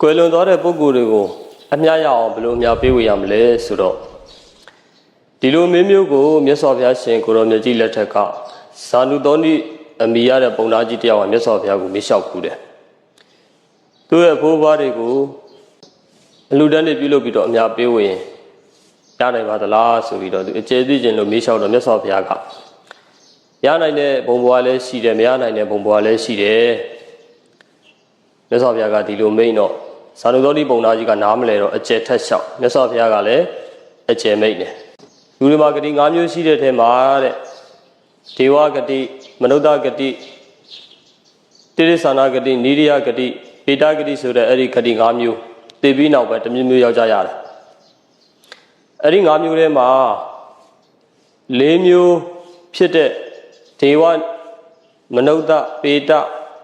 ကွယ်လွန်သွားတဲ့ပုဂ္ဂိုလ်တွေကိုအမြတ်ရအောင်ဘယ်လိုအမြတ်ပေးဝေရမလဲဆိုတော့ဒီလိုမင်းမျိုးကိုမြတ်စွာဘုရားရှင်ကိုရောမြတ်ကြီးလက်ထက်ကဇာနုသောဏိအမိရတဲ့ပုံသားကြီးတယောက်ကမြတ်စွာဘုရားကိုမေးလျှောက်ခုတယ်သူ့ရဲ့ဘိုးဘွားတွေကိုအလူတန်းတွေပြုလုပ်ပြီးတော့အမြတ်ပေးဝေရင်ရနိုင်ပါသလားဆိုပြီးတော့သူအကျေသိခြင်းလို့မေးလျှောက်တော့မြတ်စွာဘုရားကရနိုင်တဲ့ဘုံဘွားလည်းရှိတယ်မရနိုင်တဲ့ဘုံဘွားလည်းရှိတယ်မြတ်စွာဘုရားကဒီလိုမိန့်တော့ ဇာနုသောတိပုံသားကြီးကနားမလဲတော့အကျယ်ထက်လျှောက်မြတ်စွာဘုရားကလည်းအကျယ်မိန့်တယ်လူတွေမှာဂတိ၅မျိုးရှိတဲ့ထဲမှာတဲ့ဒေဝဂတိမနုဿဂတိတိရိစ္ဆာနာဂတိနိရိယဂတိပေတဂတိဆိုတဲ့အဲ့ဒီဂတိ၅မျိုးသိပြီးနောက်ပဲတစ်မျိုးမျိုးရောက်ကြရတယ်အဲ့ဒီ၅မျိုးထဲမှာ၄မျိုးဖြစ်တဲ့ဒေဝမနုဿပေတ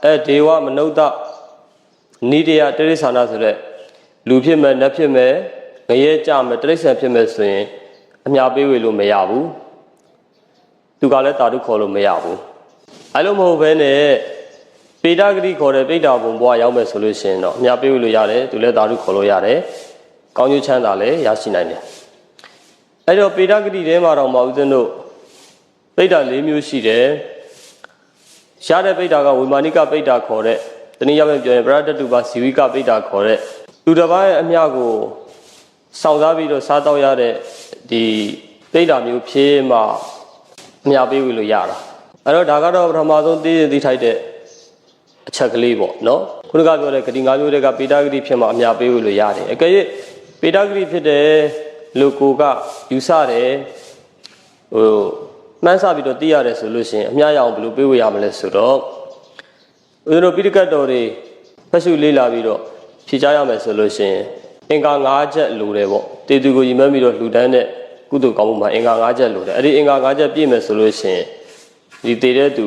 အဲဒေဝမနုဿ နိရိယတိရိစ္ဆာနာဆိုတဲ့လူဖြစ်မဲ့နတ်ဖြစ်မဲ့ငရဲကြမဲ့တိရိစ္ဆာန်ဖြစ်မဲ့ဆိုရင်အများပေးဝေလို့မရဘူးသူကလည်းတာတုခေါ်လို့မရဘူးအဲလိုမဟုတ်ဘဲနဲ့ပေတဂတိခေါ်တဲ့ပိဋ္ဌာဘုံဘွားရောက်မဲ့ဆိုလို့ရှိရင်တော့အများပေးဝေလို့ရတယ်သူလည်းတာတုခေါ်လို့ရတယ်ကောင်းကျိုးချမ်းသာလည်းရရှိနိုင်တယ်အဲ့တော့ပေတဂတိထဲမှာတော့မဟုတ်သတို့ပိဋ္ဌာ၄မျိုးရှိတယ်ရတဲ့ပိဋ္ဌာကဝိမာနိကပိဋ္ဌာခေါ်တဲ့ တနည်းအားဖြင့်ပြောရင်ပရတတုပါဇီဝိကပိဋ္ဌာခေါ်တဲ့သူတစ်ပါးရဲ့အမြကိုစောင့်စားပြီးတော့စားတော့ရတဲ့ဒီပိဋ္ဌာမျိုးဖြေးမှအမြပေးဝေလို့ရတာအဲ့တော့ဒါကတော့ပထမဆုံးသိရင်သိထိုက်တဲ့အချက်ကလေးပေါ့နော်ခုနကပြောတဲ့ဂတိ၅မျိုးတွေကပေတာဂတိဖြစ်မှအမြပေးဝေလို့ရတယ်အကယ်၍ပေတာဂတိဖြစ်တဲ့လူကိုကယူဆတယ်ဟိုမှန်းဆပြီးတော့သိရတယ်ဆိုလို့ရှိရင်အမြရအောင်ဘယ်လိုပေးဝေရမလဲဆိုတော့ ဦးဇင်းတို့ပိဋကတ်တော်တွေဖတ်ရှုလေးလာပြီးတော့ဖြေချရမယ်ဆိုလို့ရှိရင်အင်္ဂါ၅ချက်လိုတယ်ပေါ့တေသူကိုညီမပြီးတော့လှူဒန်းတဲ့ကုသိုလ်ကောင်းမှုမှာအင်္ဂါ၅ချက်လိုတယ်အဲ့ဒီအင်္ဂါ၅ချက်ပြည့်မယ်ဆိုလို့ရှိရင်ဒီတည်တဲ့သူ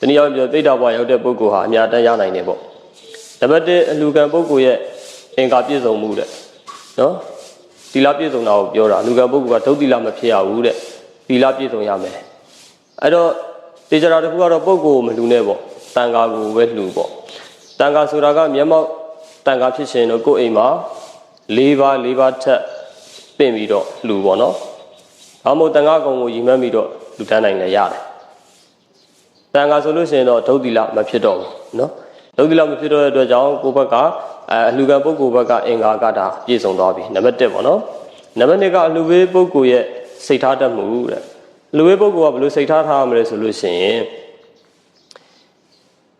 တနည်းအားဖြင့်ပိဋကဘွားရောက်တဲ့ပုဂ္ဂိုလ်ဟာအများတန်းရနိုင်တယ်ပေါ့နံပါတ်1အလှူခံပုဂ္ဂိုလ်ရဲ့အင်္ဂါပြည့်စုံမှုတဲ့နော်သီလပြည့်စုံတာကိုပြောတာအလှူခံပုဂ္ဂိုလ်ကဒုတိလမဖြစ်ရဘူးတဲ့သီလပြည့်စုံရမယ်အဲ့တော့တေချရာတစ်ခုကတော့ပုဂ္ဂိုလ်မလှူနဲ့ပေါ့ တန်ခါကိုပဲလှူပေါ့တန်ခါဆိုတာကမျက်မှောက်တန်ခါဖြစ်ရှင်တော့ကိုယ်အိမ်မှာ၄ပါး၄ပါးထက်ပင့်ပြီးတော့လှူပေါ့နော်။ဘာမို့တန်ခါကုံကိုရည်မှန်းပြီးတော့လှူတန်းနိုင်လည်းရတယ်။တန်ခါဆိုလို့ရှိရင်တော့ဒုတိလမဖြစ်တော့ဘူးနော်။ဒုတိလမဖြစ်တော့တဲ့အတွက်ကြောင့်ကိုယ့်ဘက်ကအဲအလှူခံပုဂ္ဂိုလ်ဘက်ကအင်္ဂါကတာပြည့်စုံသွားပြီ။နံပါတ်1ပေါ့နော်။နံပါတ်2ကအလှူပေးပုဂ္ဂိုလ်ရဲ့စိတ်ထားတတ်မှုတဲ့အလှူပေးပုဂ္ဂိုလ်ကဘယ်လိုစိတ်ထားထားရမလဲဆိုလို့ရှိရင်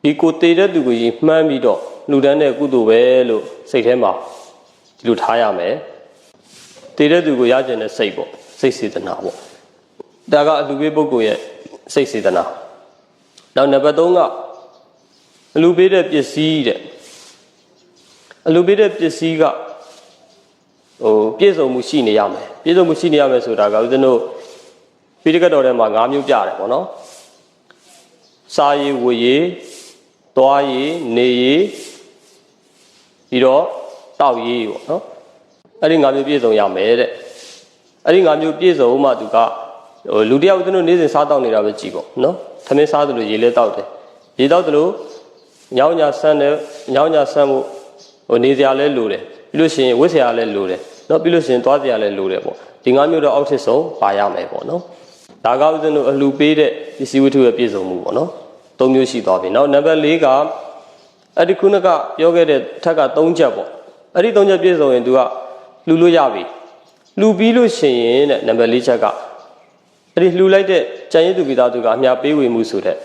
ဒီကိုတည်တဲ့သူကိုကြီးမှန်းပြီးတော့လှူဒန်းတဲ့ကုသိုလ်ပဲလို့စိတ်ထဲမှာဒီလိုထားရမယ်တည်တဲ့သူကိုရကျင်တဲ့စိတ်ပေါ့စိတ်စေတနာပေါ့ဒါကအလှူပေးပုဂ္ဂိုလ်ရဲ့စိတ်စေတနာနောက်နံပါတ်3ကအလှူပေးတဲ့ပစ္စည်းတဲ့အလှူပေးတဲ့ပစ္စည်းကဟိုပြည့်စုံမှုရှိနေရမယ်ပြည့်စုံမှုရှိနေရမယ်ဆိုတာကဦးဇင်းတို့ပိဋကတ်တော်ထဲမှာ၅မျိုးပြတယ်ပေါ့နော်စာရည်ဝေရည် သွားရည်နေရည်ပြီးတော့တောက်ရည်ပေါ့နော်အဲ့ဒီ၅မျိုးပြည့်စုံရမယ်တဲ့အဲ့ဒီ၅မျိုးပြည့်စုံမှသူကဟိုလူတယောက်သူတို့နေ့စဉ်စားတောက်နေတာပဲကြည်ပေါ့နော်သမင်းစားသလိုရေလဲတောက်တယ်ရေတောက်သလိုညောင်းညာဆန်းတယ်ညောင်းညာဆန်းမှုဟိုနေစရာလဲလိုတယ်ပြီးလို့ရှိရင်ဝတ်စရာလဲလိုတယ်နော်ပြီးလို့ရှိရင်သွားစရာလဲလိုတယ်ပေါ့ဒီ၅မျိုးတော့အောက်ထစ်ဆုံးပါရမယ်ပေါ့နော်ဒါကဥစဉ်တို့အလှပေးတဲ့ပစ္စည်းဝတ္ထုရဲ့ပြည့်စုံမှုပေါ့နော် ၃မျိုးရှိသွားပြီနောက်နံပါတ်၄ကအဲ့ဒီခုနကပြောခဲ့တဲ့ထက်က၃ချက်ပေါ့အဲ့ဒီ၃ချက်ပြည့်စုံရင် तू ကလှူလို့ရပြီလှူပြီးလို့ရှိရင်တဲ့နံပါတ်၄ချက်ကအဲ့ဒီလှူလိုက်တဲ့ကြံရည်သူပိသားသူကအများပေးဝေမှုဆိုတဲ့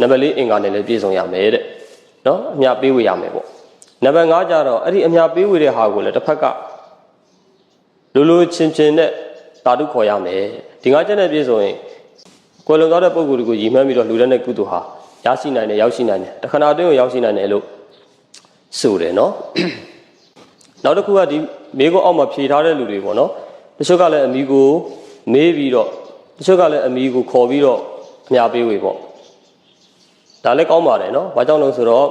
နံပါတ်၄အင်္ဂါနဲ့လည်းပြည့်စုံရမယ်တဲ့နော်အများပေးဝေရမယ်ပေါ့နံပါတ်5ကျတော့အဲ့ဒီအများပေးဝေတဲ့ဟာကိုလည်းတစ်ဖက်ကလူလူချင်းချင်းနဲ့တာတုခေါ်ရမယ်ဒီ၅ချက်နဲ့ပြည့်စုံရင် ကွယ်လွန်သွားတဲ့ပုံကိုယ်တွေကိုရည်မှန်းပြီးတော့လူတဲ့ကုသိုလ်ဟာရရှိနိုင်တယ်ရောက်ရှိနိုင်တယ်တခဏအတွင်းကိုရောက်ရှိနိုင်တယ်လို့ဆိုတယ်နော်နောက်တစ်ခုကဒီမိကိုအောက်မှာဖြေထားတဲ့လူတွေပေါ့နော်တချို့ကလည်းအမိကိုမေးပြီးတော့တချို့ကလည်းအမိကိုခေါ်ပြီးတော့အများပေးဝေပေါ့ဒါလည်းကောင်းပါတယ်နော်ဘာကြောင့်လဲဆိုတော့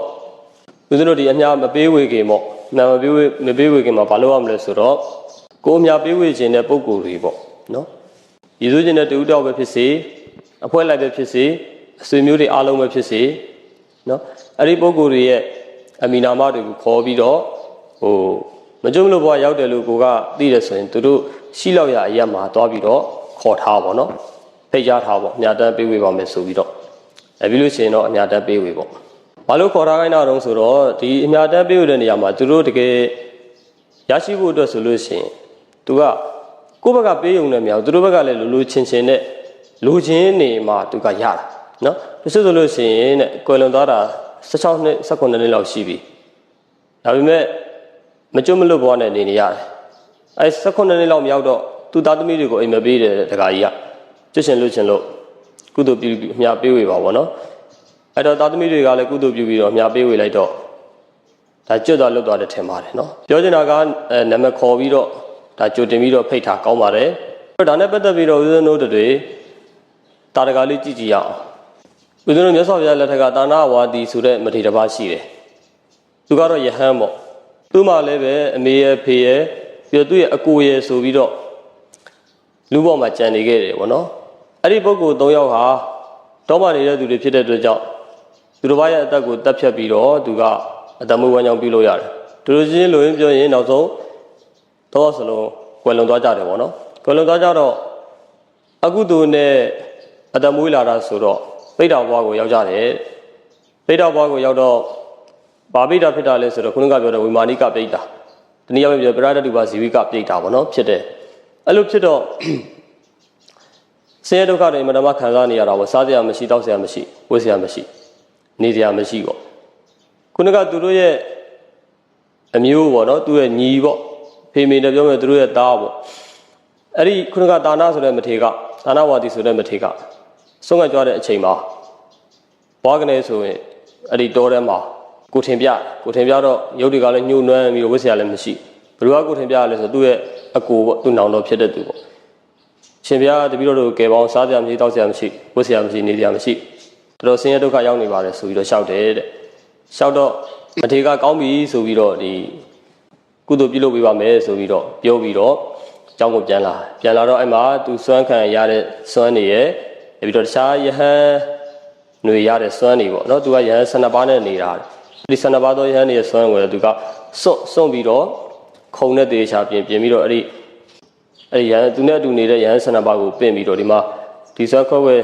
ဦးဇင်းတို့ဒီအများမပေးဝေခင်ပေါ့နာမပေးဝေမပေးဝေခင်မှာဘာလုပ်ရမလဲဆိုတော့ကိုအများပေးဝေခြင်းတဲ့ပုံကိုယ်တွေပေါ့နော်ရည်စူးခြင်းတဲ့တူတောက်ပဲဖြစ်စေ အဖွဲလိုက်ပဲဖြစ်စေအဆွေမျိုးတွေအားလုံးပဲဖြစ်စေနော်အဲ့ဒီပုံကိုယ်တွေရဲ့အမီနာမတွေကိုခေါ်ပြီးတော့ဟိုမကြုံလို့ဘွားရောက်တယ်လို့ကိုကသိတယ်ဆိုရင်သူတို့ရှိလောက်ရအရက်မှာသွားပြီးတော့ခေါ်ထားပါတော့ဖိတ်ကြားထားပေါ့အများတန်းပေးဝေပါမယ်ဆိုပြီးတော့အဲပြီးလို့ရှိရင်တော့အများတန်းပေးဝေပေါ့ဘာလို့ခေါ်ထားခိုင်းတာတုံးဆိုတော့ဒီအများတန်းပေးဝေတဲ့နေရာမှာသူတို့တကယ်ရရှိဖို့အတွက်ဆိုလို့ရှိရင်သူကကိုယ့်ဘက်ကပေးုံနဲ့မရဘူးသူတို့ဘက်ကလည်းလူလူချင်းချင်းနဲ့ လူချင်းနေမှသူကရတာနော်တချို့ဆိုလို့ရှိရင်တဲ့ကွယ်လွန်သွားတာ16နှစ်18နှစ်လောက်ရှိပြီဒါပေမဲ့မကြွမလွတ်ဘဝနဲ့နေနေရတယ်အဲ18နှစ်လောက်မရောက်တော့သူသားသမီးတွေကိုအိမ်မပေးတယ်တခါကြီးကကျွတ်ရှင်လွတ်ရှင်လို့ကုသိုလ်ပြုပြီးအများပေးဝေပါဗောနော်အဲ့တော့သားသမီးတွေကလည်းကုသိုလ်ပြုပြီးတော့အများပေးဝေလိုက်တော့ဒါကျွတ်သွားလွတ်သွားတယ်ထင်ပါတယ်နော်ပြောချင်တာကအဲနာမည်ခေါ်ပြီးတော့ဒါကြိုတင်ပြီးတော့ဖိတ်ထားကောင်းပါတယ်ဒါနဲ့ပတ်သက်ပြီးတော့ဦးဇင်းတို့တွေ တာတကာလေးကြည့်ကြည့်ရအောင်ဦးဇင်းတို့မြတ်စွာဘုရားလက်ထက်ကတာနာဝါဒီဆိုတဲ့မထေရတစ်ပါးရှိတယ်သူကတော့ယဟန်ပေါ့သူ့မှာလည်းပဲအမေရဲ့ဖေရဲ့ပြီးတော့သူ့ရဲ့အကိုရဲ့ဆိုပြီးတော့လူဘောမှာကြံနေခဲ့တယ်ဗောနော်အဲ့ဒီပုဂ္ဂိုလ်၃ယောက်ဟာတောမှနေတဲ့သူတွေဖြစ်တဲ့အတွက်ကြောင့်သူတစ်ပါးရဲ့အသက်ကိုတက်ဖြတ်ပြီးတော့သူကအတမွေးဝမ်းကြောင်းပြုလို့ရတယ်သူတို့ချင်းလိုရင်းပြောရင်နောက်ဆုံးတော့စလုံးကွယ်လွန်သွားကြတယ်ဗောနော်ကွယ်လွန်သွားကြတော့အကုသိုလ်နဲ့ အတမွေးလာတာဆိုတော့ပိဋကဘွားကိုရောက်ကြတယ်ပိဋကဘွားကိုရောက်တော့ဘာပိဋကဖြစ်တာလဲဆိုတော့ခုနကပြောတဲ့ဝိမာနိကပိဋကတနည်းအားဖြင့်ပြောပရဒတုပါဇီဝိကပိဋကဗောနော်ဖြစ်တယ်အဲ့လိုဖြစ်တော့ဆင်းရဲဒုက္ခတွေအမှန်တမ်းခံစားနေရတာပေါ့စားစရာမရှိတောက်စရာမရှိဝတ်စရာမရှိ နေစရာမရှိပေါ့ခုနကသူတို့ရဲ့အမျိုးပေါ့နော်သူရဲ့ညီပေါ့ဖေမေနဲ့ပြောမယ်သူတို့ရဲ့သားပေါ့အဲ့ဒီခုနကတာနာဆိုတဲ့မထေကတာနာဝါဒီဆိုတဲ့မထေက ဆုံးကကြွားတဲ့အချိန်မှာဘွားကနေဆိုရင်အဲ့ဒီတောထဲမှာကိုထင်ပြကိုထင်ပြတော့ရုပ်တွေကလည်းညှို့နှွမ်းပြီးတော့ဝတ်စရာလည်းမရှိဘယ်လိုကကိုထင်ပြရလဲဆိုသူ့ရဲ့အကိုပေါ့သူ့နောင်တော်ဖြစ်တဲ့သူပေါ့ရှင်ဘုရားတပည့်တော်တို့ကယ်ပေါင်းစားကြမရှိတောက်စရာမရှိဝတ်စရာမရှိနေစရာမရှိတော်တော်ဆင်းရဲဒုက္ခရောက်နေပါတယ်ဆိုပြီးတော့ရှောက်တယ်တဲ့ရှောက်တော့အထေကကောင်းပြီဆိုပြီးတော့ဒီကုသိုလ်ပြုလုပ်ပေးပါမယ်ဆိုပြီးတော့ပြောပြီးတော့အကြောင်းကိုပြန်လာပြန်လာတော့အဲ့မှာသူစွမ်းခံရတဲ့စွမ်းနေရဲ့ ပြီးတော့တခြားယဟန်ຫນွေရတဲ့စွမ်းနေပေါ့နော်သူကယဟန်12ပါးနဲ့နေတာဒီ12ပါးသောယဟန်နေရဲ့စွမ်းကိုလည်းသူကစွန့်စွန့်ပြီးတော့ခုံနဲ့တေချာပြင်ပြင်ပြီးတော့အဲ့ဒီအဲ့ဒီရဟန်းသူနဲ့အတူနေတဲ့ရဟန်းဆန္ဒပါကိုပင့်ပြီးတော့ဒီမှာဒီဆွမ်းခွဲဝဲ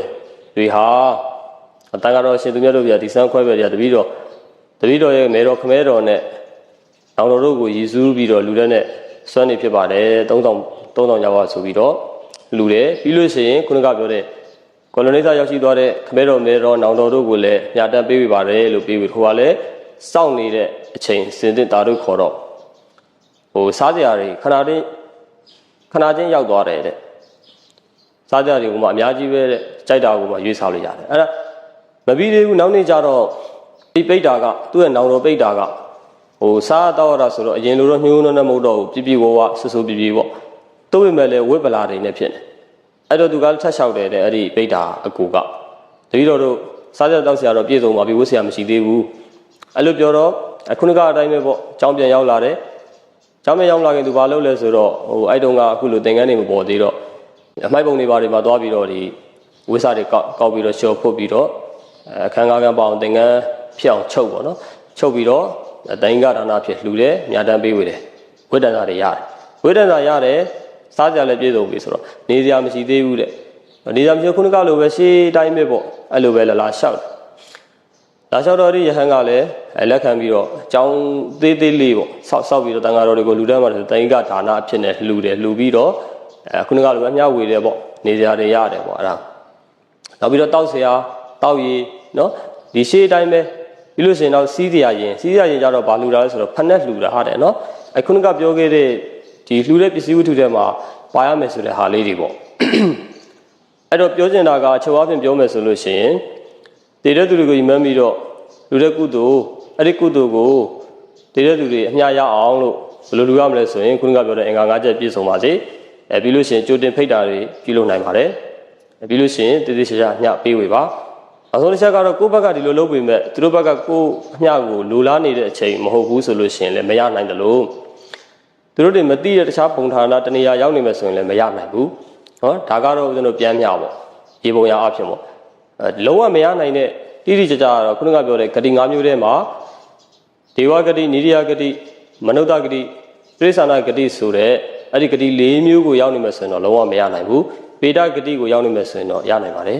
တွေဟာအတန်ကတော့ရှင်သူမြတ်တို့ပြဒီဆွမ်းခွဲဝဲတွေကတပည့်တော်တပည့်တော်ရဲ့မေတော်ခမဲတော်နဲ့နောင်တော်တို့ကိုရည်စူးပြီးတော့လူတဲ့နဲ့ဆွမ်းနေဖြစ်ပါတယ်3000 3000ကျော်ပါဆိုပြီးတော့လူတယ်ပြီးလို့ရှိရင်ခုနကပြောတဲ့ ကိုလိုနီစာရောက်ရှိသွားတဲ့ခမဲတော်မေတော်နောင်တော်တို့ကိုလည်းညာတက်ပေးပြပါတယ်လို့ပြီးပြီးဟိုကလည်းစောင့်နေတဲ့အချိန်စင်တင်တာတို့ခေါ်တော့ဟိုစားကြရာတွေခဏလေးခဏချင်းရောက်သွားတယ်တဲ့စားကြတွေကမှအများကြီးပဲတဲ့ကြိုက်တာကမှရွေးစားလို့ရတယ်အဲ့ဒါမပြီးသေးဘူးနောက်နေ့ကျတော့ဒီပိတ်တာကသူ့ရဲ့နောင်တော်ပိတ်တာကဟိုစားတော့ရတာဆိုတော့အရင်လိုတော့ညှိုးနှနှမဟုတ်တော့ဘူးပြပြဝဝဆူဆူပြပြပေါ့သူ့ဝိမဲ့လဲဝိပလာတွေနဲ့ဖြစ်နေ အဲ့တော့သူကထတ်လျှောက်တယ်တဲ့အဲ့ဒီပိဋ္ဌာအကူကတပည့်တော်တို့စားကြတောက်ဆရာတော့ပြည့်စုံပါပြီဝတ်ဆရာမရှိသေးဘူးအဲ့လိုပြောတော့ခုနကအတိုင်းပဲပေါ့ကျောင်းပြန်ရောက်လာတယ်ကျောင်းပြန်ရောက်လာခင်သူဘာလုပ်လဲဆိုတော့ဟိုအဲ့တုန်းကအခုလိုသင်္ကန်းတွေမပေါ်သေးတော့အမိုက်ပုံတွေဘာတွေမှာသွားပြီးတော့ဒီဝိစာတွေကောက်ကောက်ပြီးတော့ရှော်ဖုတ်ပြီးတော့အခန်းကားကန်းပေါအောင်သင်္ကန်းဖြောင်ချုပ်ပေါ့နော်ချုပ်ပြီးတော့တိုင်းကဒါနာဖြစ်လှူတယ်ညာတန်းပေးဝေတယ်ဝိတ္တန်သာတွေရတယ်ဝိတ္တန်သာရတယ် စားကြလည်းပြည့်စုံပြီဆိုတော့နေစရာမရှိသေးဘူးတဲ့နေစရာမရှိခုနကလိုပဲရှေးတိုင်းပဲပေါ့အဲ့လိုပဲလာလာလျှောက်တယ်လာလျှောက်တော်ဒီယဟန်ကလည်းအဲလက်ခံပြီးတော့အကြောင်းသေးသေးလေးပေါ့ဆောက်ဆောက်ပြီးတော့တန်ဃာတော်တွေကိုလူတန်းမှာဆိုတိုင်ကဒါနာအဖြစ်နဲ့လှူတယ်လှူပြီးတော့အဲခုနကလိုပဲအမျှဝေတယ်ပေါ့နေကြရတယ်ရတယ်ပေါ့အဲ့ဒါနောက်ပြီးတော့တောက်ဆရာတောက်ရည်နော်ဒီရှေးအတိုင်းပဲပြီးလို့ရှိရင်တော့စီးစရာရင်စီးစရာရင်ကြတော့ဘာလှူတာလဲဆိုတော့ဖက်နဲ့လှူတာဟာတယ်နော်အဲခုနကပြောခဲ့တဲ့ ဒီလှူတဲ့ပစ္စည်းဝတ္ထုတွေမှာပါရမယ်ဆိုတဲ့ဟာလေးတွေပေါ့အဲ့တော့ပြောချင်တာကချုပ်အပြင်ပြောမယ်ဆိုလို့ရှိရင်တည်တဲ့သူတွေကိုယမမ်းပြီးတော့လူတဲ့ကုသိုလ်အဲ့ဒီကုသိုလ်ကိုတည်တဲ့သူတွေအမျှရအောင်လို့ဘယ်လိုလူရမလဲဆိုရင်ခုနကပြောတဲ့အင်္ဂါ၅ချက်ပြည့်စုံပါစေအဲပြီးလို့ရှိရင်ကြိုတင်ဖိတ်တာတွေပြုလုပ်နိုင်ပါတယ်အဲပြီးလို့ရှိရင်တည်တည်ချာချာအမျှပေးဝေပါအဆုံးတစ်ချက်ကတော့ကိုယ့်ဘက်ကဒီလိုလုပ်ပေမဲ့သူတို့ဘက်ကကိုယ်အမျှကိုလိုလားနေတဲ့အချိန်မဟုတ်ဘူးဆိုလို့ရှိရင်လည်းမရနိုင်တယ်လို့ သူတို့တွေမသိတဲ့တခြားပုံဌာနတနေရာရောက်နေမယ်ဆိုရင်လည်းမရနိုင်ဘူးနော်ဒါကတော့ဦးဇင်းတို့ပြန်မျှပေါ့ရေပုံရအဖြစ်ပေါ့အဲလုံးဝမရနိုင်တဲ့တိတိကျကျကတော့ခုနကပြောတဲ့ဂတိ၅မျိုးထဲမှာဒေဝဂတိနိရိယဂတိမနုဿဂတိတိရစ္ဆာန်ဂတိဆိုတဲ့အဲ့ဒီဂတိ၄မျိုးကိုရောက်နေမယ်ဆိုရင်တော့လုံးဝမရနိုင်ဘူးပေဒဂတိကိုရောက်နေမယ်ဆိုရင်တော့ရနိုင်ပါတယ်